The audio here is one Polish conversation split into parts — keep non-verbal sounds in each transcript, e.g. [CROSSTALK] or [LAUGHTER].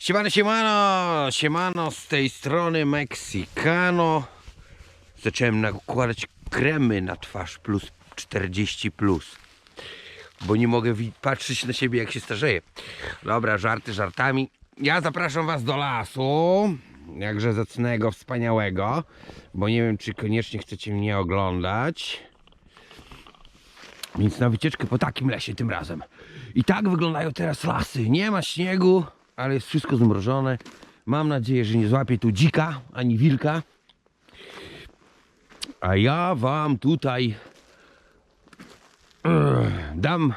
Siemano, siemano, siemano, z tej strony Mexicano. Zacząłem nakładać kremy na twarz plus 40 plus. Bo nie mogę patrzeć na siebie jak się starzeję. Dobra, żarty żartami. Ja zapraszam was do lasu. Jakże zacnego, wspaniałego. Bo nie wiem, czy koniecznie chcecie mnie oglądać. Więc na wycieczkę po takim lesie tym razem. I tak wyglądają teraz lasy. Nie ma śniegu, ale jest wszystko zmrożone. Mam nadzieję, że nie złapie tu dzika ani wilka. A ja wam tutaj [CLEARS THROAT] dam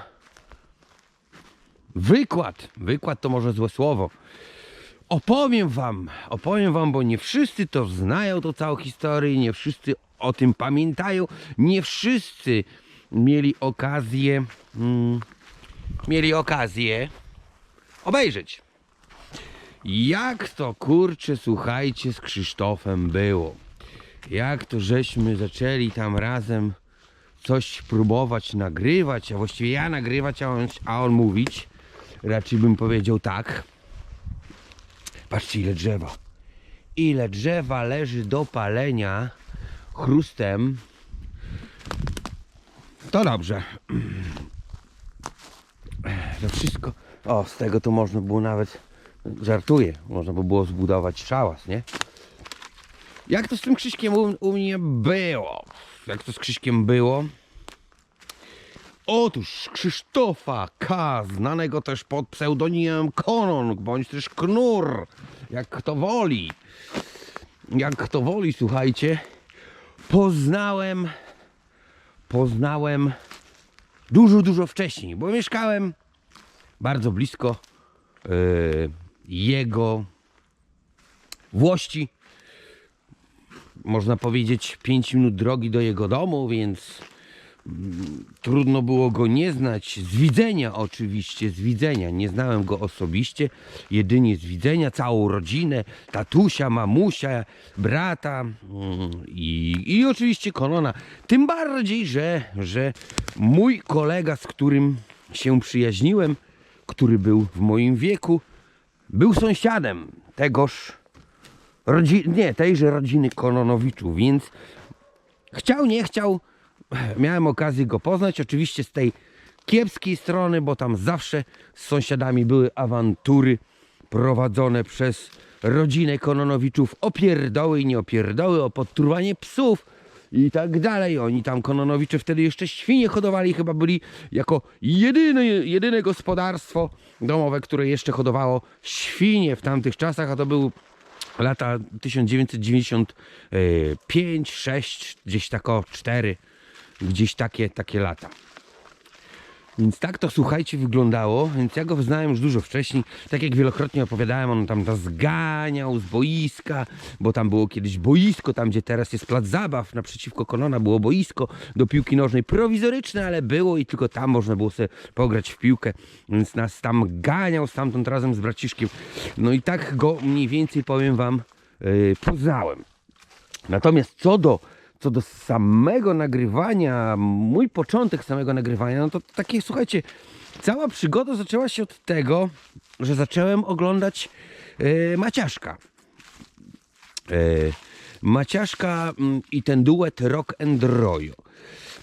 wykład. Wykład to może złe słowo. Opowiem wam, opowiem wam, bo nie wszyscy to znają, tą całą historię, nie wszyscy o tym pamiętają, nie wszyscy mieli okazję, mm, mieli okazję obejrzeć. Jak to kurczę, słuchajcie, z Krzysztofem było. Jak to żeśmy zaczęli tam razem coś próbować nagrywać, a właściwie ja nagrywać, a on, a on mówić. Raczej bym powiedział tak. Patrzcie ile drzewa. Ile drzewa leży do palenia chrustem. To dobrze. [CLEARS THROAT] To wszystko. O, z tego to można było nawet. Żartuję. Można by było zbudować szałas, nie? Jak to z tym Krzyśkiem u, u mnie było? Jak to z Krzyśkiem było? Otóż Krzysztofa K., znanego też pod pseudonimem Konon, bądź też Knur, jak kto woli. Jak kto woli, słuchajcie, poznałem, poznałem dużo, dużo wcześniej, bo mieszkałem bardzo blisko yy, jego włości. Można powiedzieć 5 minut drogi do jego domu, więc trudno było go nie znać. Z widzenia oczywiście, z widzenia. Nie znałem go osobiście, jedynie z widzenia. Całą rodzinę, tatusia, mamusia, brata mm, i, i oczywiście Konona. Tym bardziej, że, że mój kolega, z którym się przyjaźniłem, który był w moim wieku, był sąsiadem tegoż rodzi- nie, tejże rodziny Kononowiczów, więc chciał, nie chciał, miałem okazję go poznać, oczywiście z tej kiepskiej strony, bo tam zawsze z sąsiadami były awantury prowadzone przez rodzinę Kononowiczów o pierdoły i nie o pierdoły, o podtruwanie psów i tak dalej. Oni tam Kononowicze wtedy jeszcze świnie hodowali, chyba byli jako jedyne, jedyne gospodarstwo domowe, które jeszcze hodowało świnie w tamtych czasach, a to był lata 1995, 6, gdzieś tak o 4, gdzieś takie, takie lata. Więc tak to słuchajcie wyglądało, więc ja go znałem już dużo wcześniej. Tak jak wielokrotnie opowiadałem, on tam nas zganiał z boiska, bo tam było kiedyś boisko, tam gdzie teraz jest plac zabaw, naprzeciwko Konona było boisko do piłki nożnej prowizoryczne, ale było i tylko tam można było sobie pograć w piłkę, więc nas tam ganiał stamtąd razem z braciszkiem. No i tak go mniej więcej powiem wam yy, poznałem. Natomiast co do, co do samego nagrywania, mój początek samego nagrywania, no to takie, słuchajcie, cała przygoda zaczęła się od tego, że zacząłem oglądać e, Maciaszka. E, Maciaszka mm, i ten duet Rock and Royo.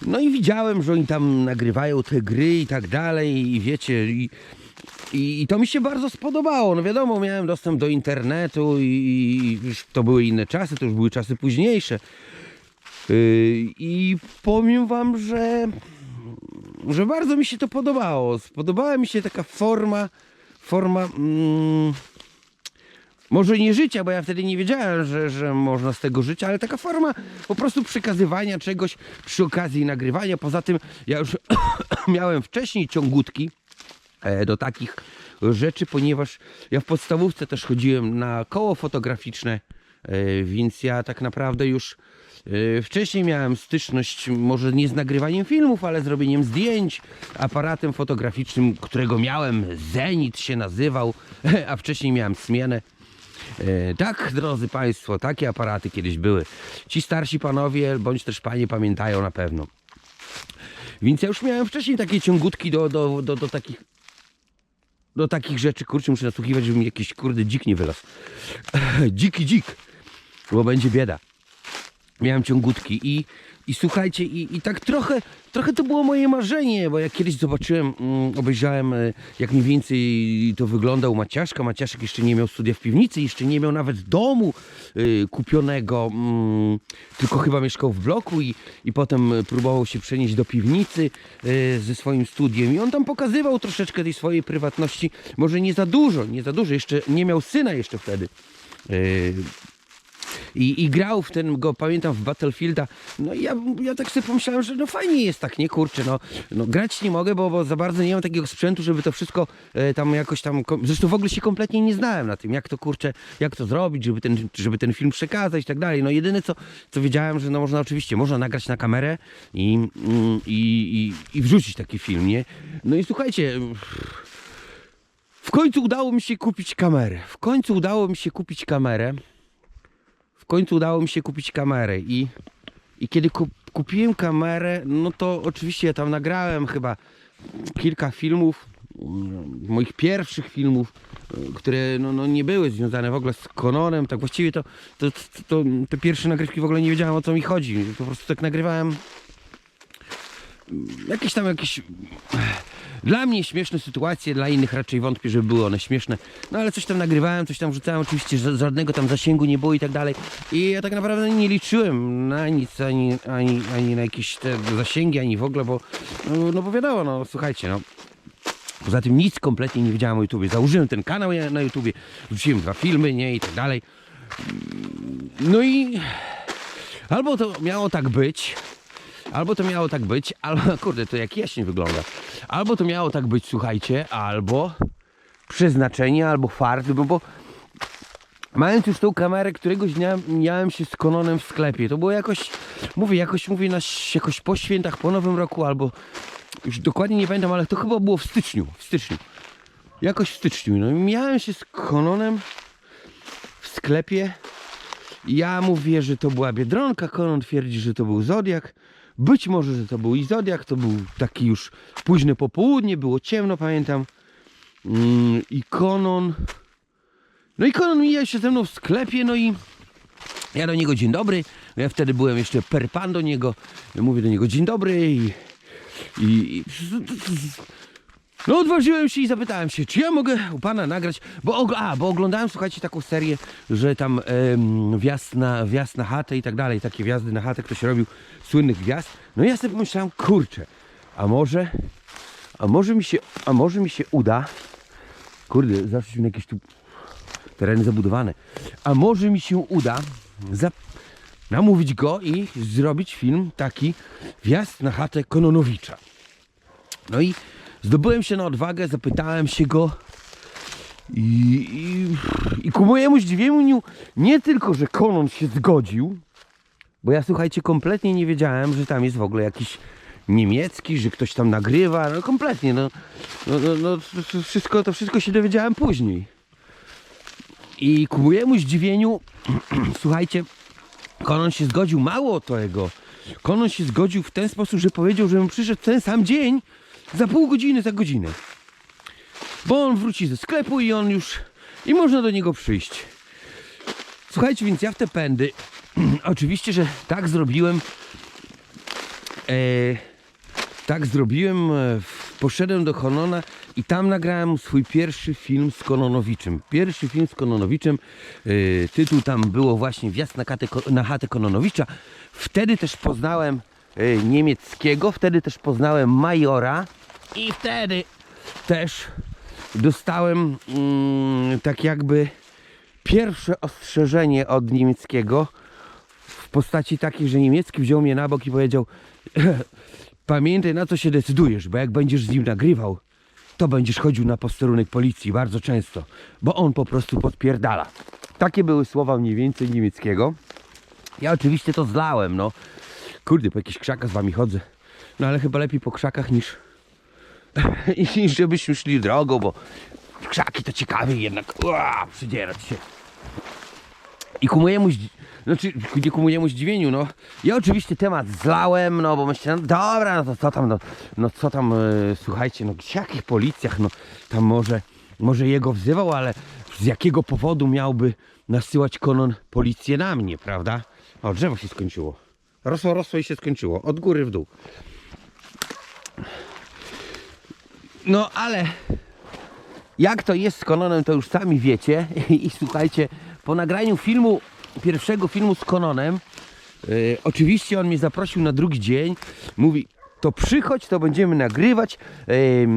No i widziałem, że oni tam nagrywają te gry i tak dalej i wiecie, i, i, i to mi się bardzo spodobało. No wiadomo, miałem dostęp do internetu i, i to były inne czasy, to już były czasy późniejsze. Yy, I powiem wam, że, że bardzo mi się to podobało. Spodobała mi się taka forma, forma mm, może nie życia, bo ja wtedy nie wiedziałem, że, że można z tego żyć, ale taka forma po prostu przekazywania czegoś przy okazji nagrywania. Poza tym ja już [COUGHS] miałem wcześniej ciągutki e, do takich rzeczy, ponieważ ja w podstawówce też chodziłem na koło fotograficzne, e, więc ja tak naprawdę już wcześniej miałem styczność może nie z nagrywaniem filmów, ale z robieniem zdjęć aparatem fotograficznym, którego miałem, Zenit się nazywał, [LAUGHS] a wcześniej miałem Smienę. E, Tak, drodzy Państwo, takie aparaty kiedyś były. Ci starsi panowie, bądź też panie pamiętają na pewno. Więc ja już miałem wcześniej takie ciągutki do, do, do, do takich do takich rzeczy, kurczę, muszę nasłuchiwać, żeby mi jakiś kurde dzik nie wylazł. [LAUGHS] Dziki dzik, bo będzie bieda. Miałem ciągutki i, i słuchajcie, i, i tak trochę, trochę to było moje marzenie, bo jak kiedyś zobaczyłem, mm, obejrzałem, e, jak mniej więcej to wygląda u Maciaszka. Maciaszek jeszcze nie miał studia w piwnicy, jeszcze nie miał nawet domu y, kupionego, mm, tylko chyba mieszkał w bloku i, i potem e, próbował się przenieść do piwnicy y, ze swoim studiem. I on tam pokazywał troszeczkę tej swojej prywatności, może nie za dużo, nie za dużo, jeszcze nie miał syna jeszcze wtedy. I, I grał w ten, go pamiętam, w Battlefielda. No i ja, ja tak sobie pomyślałem, że no fajnie jest tak, nie kurczę, no, no grać nie mogę, bo, bo za bardzo nie mam takiego sprzętu, żeby to wszystko e, tam jakoś tam, zresztą w ogóle się kompletnie nie znałem na tym, jak to kurczę, jak to zrobić, żeby ten, żeby ten film przekazać i tak dalej. No jedyne co, co wiedziałem, że no można oczywiście, można nagrać na kamerę i, mm, i, i, i wrzucić taki film, nie? No i słuchajcie, w końcu udało mi się kupić kamerę. W końcu udało mi się kupić kamerę końcu udało mi się kupić kamerę i, i kiedy kup, kupiłem kamerę, no to oczywiście ja tam nagrałem chyba kilka filmów, mm, moich pierwszych filmów, y, które no, no nie były związane w ogóle z Kononem, tak właściwie to, to, to, to te pierwsze nagrywki w ogóle nie wiedziałem o co mi chodzi, po prostu tak nagrywałem jakieś tam jakieś dla mnie śmieszne sytuacje, dla innych raczej wątpię, żeby były one śmieszne. No ale coś tam nagrywałem, coś tam wrzucałem, oczywiście ża- żadnego tam zasięgu nie było i tak dalej. I ja tak naprawdę nie liczyłem na nic, ani, ani, ani na jakieś te zasięgi, ani w ogóle, bo no, no bo wiadomo, no słuchajcie, no. Poza tym nic kompletnie nie wiedziałem o YouTubie. Założyłem ten kanał na YouTubie, wrzuciłem dwa filmy, nie, i tak dalej. No i albo to miało tak być, Albo to miało tak być, albo [LAUGHS] kurde, to jak jaśnie wygląda. Albo to miało tak być, słuchajcie, albo przeznaczenie, albo fart, bo, bo mając już tą kamerę, któregoś dnia miałem się z Kononem w sklepie. To było jakoś, mówię, jakoś mówię na, jakoś po świętach, po nowym roku, albo już dokładnie nie pamiętam, ale to chyba było w styczniu, w styczniu. Jakoś w styczniu. No miałem się z Kononem w sklepie. Ja mówię, że to była Biedronka, Konon twierdzi, że to był Zodiak. Być może, że to był i Zodiak, to był taki już późne popołudnie, było ciemno, pamiętam. Mm, I Konon... No i Konon mija się ze mną w sklepie, no i ja do niego dzień dobry. Ja wtedy byłem jeszcze per pan do niego. Ja mówię do niego dzień dobry i... i, i no odważyłem się i zapytałem się, czy ja mogę u pana nagrać, bo, a, bo oglądałem, słuchajcie, taką serię, że tam em, wjazd, na, wjazd na chatę i tak dalej, takie wjazdy na chatę, ktoś robił słynnych gwiazd. No i ja sobie pomyślałem, kurczę, a może, a może mi się, a może mi się uda, kurde, zawsze na jakieś tu tereny zabudowane, a może mi się uda namówić go i zrobić film taki wjazd na chatę Kononowicza. No i zdobyłem się na odwagę, zapytałem się go i, i, i ku mojemu zdziwieniu nie tylko, że Konon się zgodził, bo ja słuchajcie, kompletnie nie wiedziałem, że tam jest w ogóle jakiś niemiecki, że ktoś tam nagrywa, no kompletnie, no, no, no, no to- wszystko, to wszystko się dowiedziałem później. I ku mojemu zdziwieniu, [CLEARS THROAT] słuchajcie, Konon się zgodził, mało tego. Konon się zgodził w ten sposób, że powiedział, żebym przyszedł ten sam dzień, za pół godziny, za godzinę. Bo on wróci ze sklepu i on już, i można do niego przyjść. Słuchajcie, więc ja w te pędy, [CLEARS THROAT] oczywiście, że tak zrobiłem, e, tak zrobiłem, e, poszedłem do Konona i tam nagrałem swój pierwszy film z Kononowiczem. Pierwszy film z Kononowiczem, e, tytuł tam było właśnie Wjazd na, katę, na chatę Kononowicza. Wtedy też poznałem e, niemieckiego, wtedy też poznałem Majora i wtedy też dostałem mm, tak jakby pierwsze ostrzeżenie od niemieckiego w postaci takiej, że niemiecki wziął mnie na bok i powiedział [CLEARS THROAT] pamiętaj na co się decydujesz, bo jak będziesz z nim nagrywał, to będziesz chodził na posterunek policji bardzo często, bo on po prostu podpierdala. Takie były słowa mniej więcej niemieckiego. Ja oczywiście to zlałem, no. Kurde, po jakichś krzakach z wami chodzę. No ale chyba lepiej po krzakach niż, [LAUGHS] i żebyśmy szli drogą, bo krzaki to ciekawie jednak ua, przydzierać się. I ku mojemu, znaczy nie ku mojemu zdziwieniu, no. Ja oczywiście temat zlałem, no bo myślę, no dobra, no to co tam, no, no co tam, e, słuchajcie, no w jakich policjach, no tam może, może jego wzywał, ale z jakiego powodu miałby nasyłać Konon policję na mnie, prawda? O, drzewo się skończyło. Rosło, rosło i się skończyło. Od góry w dół. No ale jak to jest z Kononem, to już sami wiecie. [LAUGHS] I, słuchajcie, po nagraniu filmu, pierwszego filmu z Kononem, yy, oczywiście on mnie zaprosił na drugi dzień. Mówi, to przychodź, to będziemy nagrywać, yy,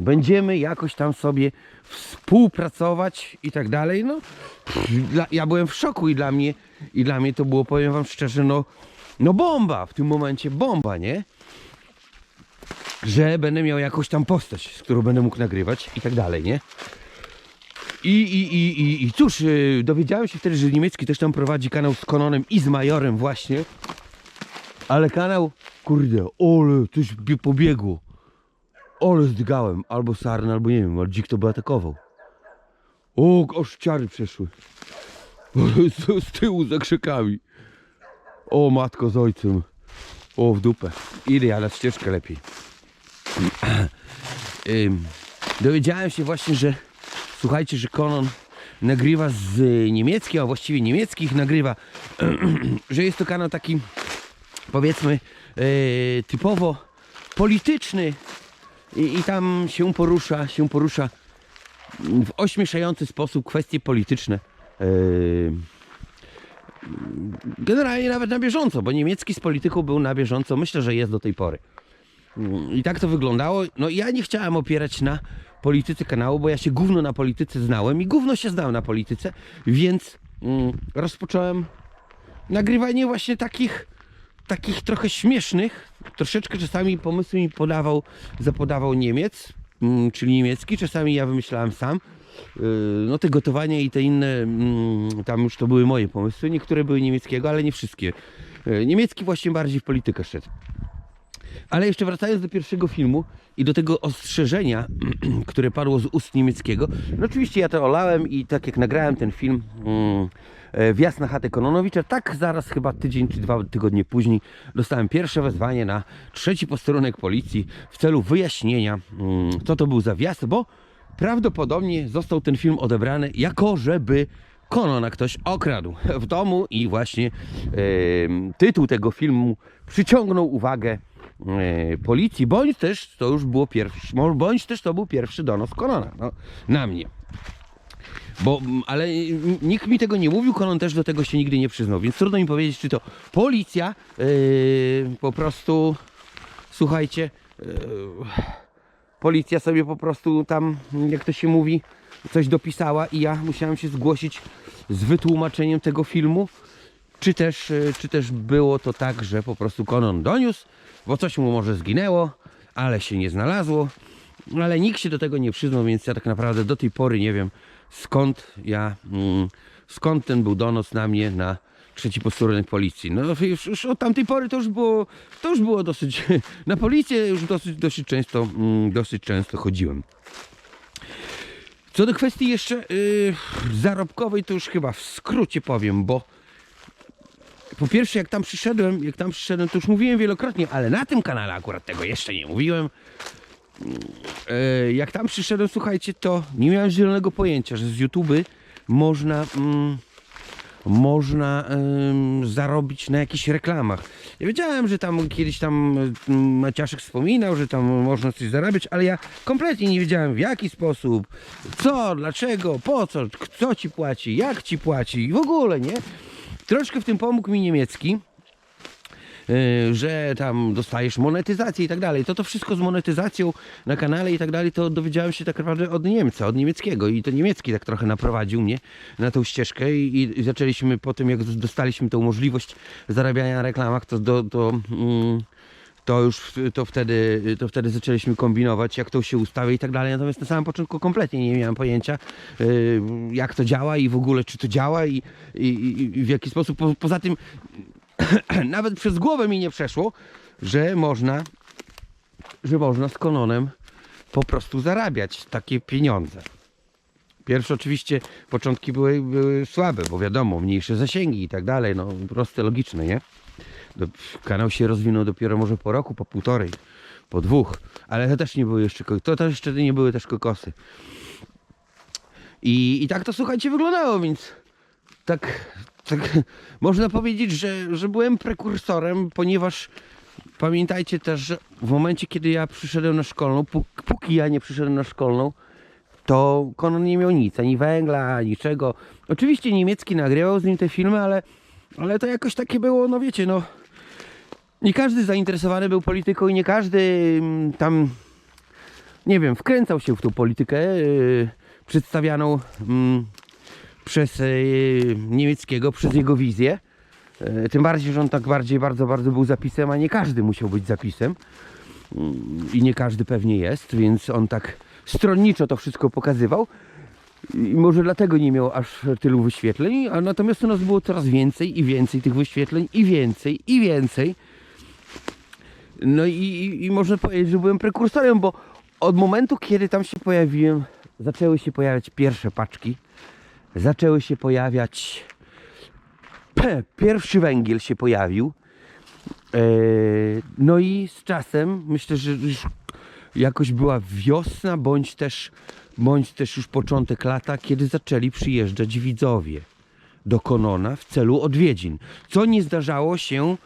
będziemy jakoś tam sobie współpracować i tak dalej. No, pff, dla, ja byłem w szoku i dla mnie, i dla mnie to było, powiem wam szczerze, no, no bomba, w tym momencie bomba, nie? Że będę miał jakąś tam postać, z którą będę mógł nagrywać i tak dalej, nie? I, i, i, i, i cóż, yy, dowiedziałem się wtedy, że niemiecki też tam prowadzi kanał z Kononem i z Majorem właśnie. Ale kanał, kurde, ole, coś pobiegło. Ole zdygałem, albo sarna, albo nie wiem, ale dzik to by atakował. O, aż ciary przeszły. z, z tyłu za krzykami. O, matko z ojcem. O, w dupę. Idę ja na ścieżkę lepiej. [CLEARS THROAT] Dowiedziałem się właśnie, że słuchajcie, że Konon nagrywa z niemieckich, a właściwie niemieckich nagrywa, [CLEARS THROAT] że jest to kanał taki powiedzmy e, typowo polityczny i, i tam się porusza, się porusza w ośmieszający sposób kwestie polityczne. E, generalnie nawet na bieżąco, bo niemiecki z polityką był na bieżąco, myślę, że jest do tej pory. I tak to wyglądało. No ja nie chciałem opierać na polityce kanału, bo ja się gówno na polityce znałem i gówno się znałem na polityce, więc mm, rozpocząłem nagrywanie właśnie takich takich trochę śmiesznych, troszeczkę czasami pomysły mi podawał, zapodawał Niemiec, mm, czyli niemiecki, czasami ja wymyślałem sam. Yy, No te gotowania i te inne, mm, tam już to były moje pomysły, niektóre były niemieckiego, ale nie wszystkie. Yy, Niemiecki właśnie bardziej w politykę szedł. Ale jeszcze wracając do pierwszego filmu i do tego ostrzeżenia, [CLEARS THROAT] które padło z ust niemieckiego. No oczywiście ja to olałem i tak jak nagrałem ten film mm, e, wjazd na chatę Kononowicza, tak zaraz chyba tydzień czy dwa tygodnie później dostałem pierwsze wezwanie na trzeci posterunek policji w celu wyjaśnienia, mm, co to był za wjazd, bo prawdopodobnie został ten film odebrany jako żeby Konona ktoś okradł w domu i właśnie em, tytuł tego filmu przyciągnął uwagę policji, bądź też to już było pierwszy, bądź też to był pierwszy donos Konona no, na mnie. Bo, ale mm, nikt mi tego nie mówił, Konon też do tego się nigdy nie przyznał, więc trudno mi powiedzieć, czy to policja yy, po prostu, słuchajcie, yy, policja sobie po prostu tam, jak to się mówi, coś dopisała i ja musiałem się zgłosić z wytłumaczeniem tego filmu, czy też, e, czy też było to tak, że po prostu Konon doniósł, bo coś mu może zginęło, ale się nie znalazło, ale nikt się do tego nie przyznał, więc ja tak naprawdę do tej pory nie wiem skąd ja, mm, skąd ten był donos na mnie na trzeci posterunek policji. No już, już od tamtej pory to już było, to już było dosyć, [LAUGHS] na policję już dosyć, dosyć często, mm, dosyć często chodziłem. Co do kwestii jeszcze yy, zarobkowej, to już chyba w skrócie powiem, bo po pierwsze jak tam przyszedłem, jak tam przyszedłem, to już mówiłem wielokrotnie, ale na tym kanale akurat tego jeszcze nie mówiłem. Yy, jak tam przyszedłem, słuchajcie, to nie miałem zielonego pojęcia, że z YouTube można mm, można zarobić na jakichś reklamach. Ja wiedziałem, że tam kiedyś tam ym, Maciaszek wspominał, że tam można coś zarabiać, ale ja kompletnie nie wiedziałem w jaki sposób, co, dlaczego, po co, kto ci płaci, jak ci płaci i w ogóle, nie? Troszkę w tym pomógł mi niemiecki, yy, że tam dostajesz monetyzację i tak dalej. To to wszystko z monetyzacją na kanale i tak dalej, to dowiedziałem się tak naprawdę od Niemca, od niemieckiego i to niemiecki tak trochę naprowadził mnie na tą ścieżkę i, i zaczęliśmy po tym, jak dostaliśmy tą możliwość zarabiania na reklamach, to do, mm, to już to wtedy, to wtedy zaczęliśmy kombinować, jak to się ustawia i tak dalej. Natomiast na samym początku kompletnie nie miałem pojęcia, yy, jak to działa i w ogóle czy to działa i, i, i w jaki sposób. Po, poza tym [CLEARS THROAT] nawet przez głowę mi nie przeszło, że można, że można z Kononem po prostu zarabiać takie pieniądze. Pierwsze oczywiście początki były, były słabe, bo wiadomo, mniejsze zasięgi i tak dalej, no proste, logiczne, nie? Do, kanał się rozwinął dopiero może po roku, po półtorej, po dwóch, ale to też nie były jeszcze, to też jeszcze nie były też kokosy. I, I tak to słuchajcie wyglądało, więc tak, tak [LAUGHS] można powiedzieć, że, że byłem prekursorem, ponieważ pamiętajcie też, że w momencie, kiedy ja przyszedłem na szkolną, pó- póki ja nie przyszedłem na szkolną, to Konon nie miał nic, ani węgla, ani niczego. Oczywiście niemiecki nagrywał z nim te filmy, ale, ale to jakoś takie było, no wiecie, no nie każdy zainteresowany był polityką i nie każdy mm, tam, nie wiem, wkręcał się w tą politykę yy, przedstawianą mm, przez yy, niemieckiego, przez jego wizję. Yy, tym bardziej, że on tak bardziej, bardzo, bardzo był zapisem, a nie każdy musiał być zapisem. Mm, I nie każdy pewnie jest, więc on tak stronniczo to wszystko pokazywał. I może dlatego nie miał aż tylu wyświetleń, a natomiast u nas było coraz więcej i więcej tych wyświetleń i więcej i więcej. No i, i, i można powiedzieć, że byłem prekursorem, bo od momentu, kiedy tam się pojawiłem, zaczęły się pojawiać pierwsze paczki, zaczęły się pojawiać, pierwszy węgiel się pojawił. E, No i z czasem, myślę, że już jakoś była wiosna, bądź też, bądź też już początek lata, kiedy zaczęli przyjeżdżać widzowie do Konona w celu odwiedzin. Co nie zdarzało się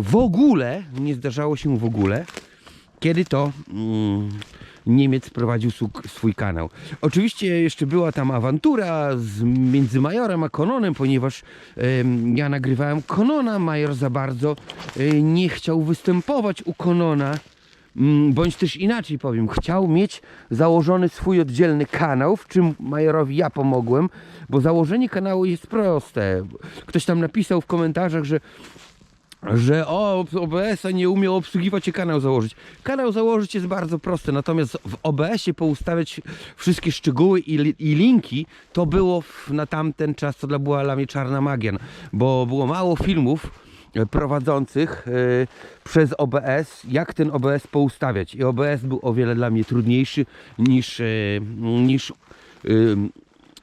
w ogóle, nie zdarzało się w ogóle, kiedy to mm, Niemiec prowadził swój kanał. Oczywiście jeszcze była tam awantura z, między Majorem a Kononem, ponieważ ja nagrywałem Konona, Major za bardzo y, nie chciał występować u Konona. Mm, Bądź też inaczej powiem, chciał mieć założony swój oddzielny kanał, w czym Majorowi ja pomogłem, bo założenie kanału jest proste. Ktoś tam napisał w komentarzach, że że o, OBS-a nie umiał obsługiwać i kanał założyć. Kanał założyć jest bardzo prosty, natomiast w OBS-ie poustawiać wszystkie szczegóły i, i linki, to było w, na tamten czas, to dla była dla mnie czarna magia, bo było mało filmów e, prowadzących e, przez OBS, jak ten OBS poustawiać. I OBS był o wiele dla mnie trudniejszy niż, e, niż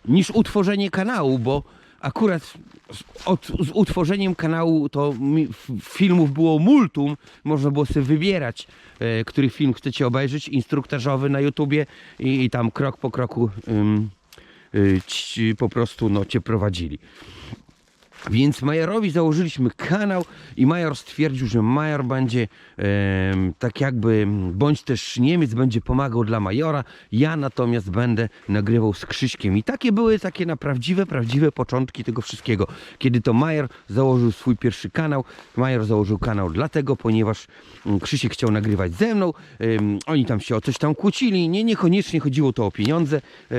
niż utworzenie kanału, bo akurat od, z utworzeniem kanału to mi, filmów było multum, można było sobie wybierać, e, który film chcecie obejrzeć, instruktażowy na YouTubie i, i tam krok po kroku ym, y, ci, po prostu no, cię prowadzili. Więc Majorowi założyliśmy kanał i Major stwierdził, że Major będzie em, tak jakby, bądź też Niemiec będzie pomagał dla Majora, ja natomiast będę nagrywał z Krzyśkiem. I takie były takie na prawdziwe, prawdziwe początki tego wszystkiego. Kiedy to Major założył swój pierwszy kanał, Major założył kanał dlatego, ponieważ mm, Krzysiek chciał nagrywać ze mną, em, oni tam się o coś tam kłócili, nie, niekoniecznie chodziło to o pieniądze. e,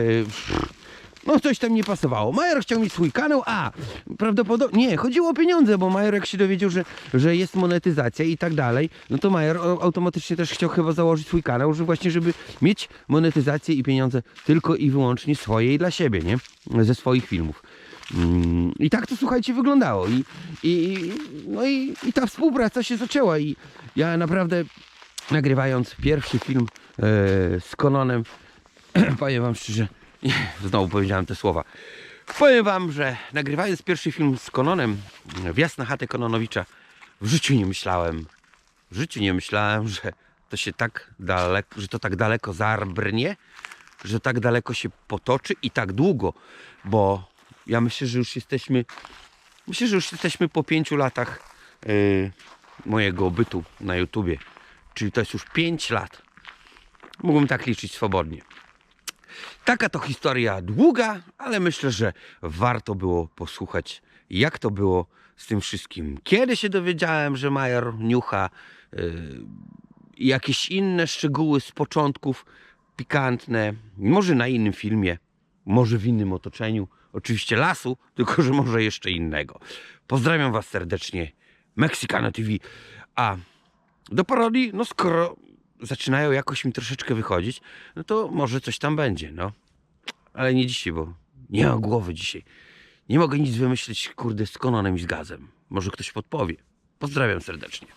no coś tam nie pasowało. Major chciał mieć swój kanał, a prawdopodobnie nie, chodziło o pieniądze, bo Major jak się dowiedział, że, że jest monetyzacja i tak dalej, no to Major automatycznie też chciał chyba założyć swój kanał, że właśnie żeby mieć monetyzację i pieniądze tylko i wyłącznie swoje i dla siebie, nie? Ze swoich filmów. Mm, I tak to słuchajcie wyglądało. I, i, no i, i ta współpraca się zaczęła i ja naprawdę nagrywając pierwszy film e, z Kononem, [CLEARS THROAT] powiem wam szczerze, [LAUGHS] znowu powiedziałem te słowa. Powiem wam, że nagrywając pierwszy film z Kononem, wjazd na chatę Kononowicza, w życiu nie myślałem, w życiu nie myślałem, że to się tak daleko, że to tak daleko zarbrnie, że tak daleko się potoczy i tak długo, bo ja myślę, że już jesteśmy, myślę, że już jesteśmy po pięciu latach yy, mojego bytu na YouTubie, czyli to jest już 5 lat. Mógłbym tak liczyć swobodnie. Taka to historia długa, ale myślę, że warto było posłuchać, jak to było z tym wszystkim. Kiedy się dowiedziałem, że Major niucha yy, jakieś inne szczegóły z początków pikantne, może na innym filmie, może w innym otoczeniu, oczywiście lasu, [LAUGHS] tylko że może jeszcze innego. Pozdrawiam Was serdecznie, Mexicano TV, a do parodii, no skoro zaczynają jakoś mi troszeczkę wychodzić, no to może coś tam będzie, no. Ale nie dzisiaj, bo nie mam głowy dzisiaj. Nie mogę nic wymyślić, kurde, z Kononem i z Gazem. Może ktoś podpowie. Pozdrawiam serdecznie.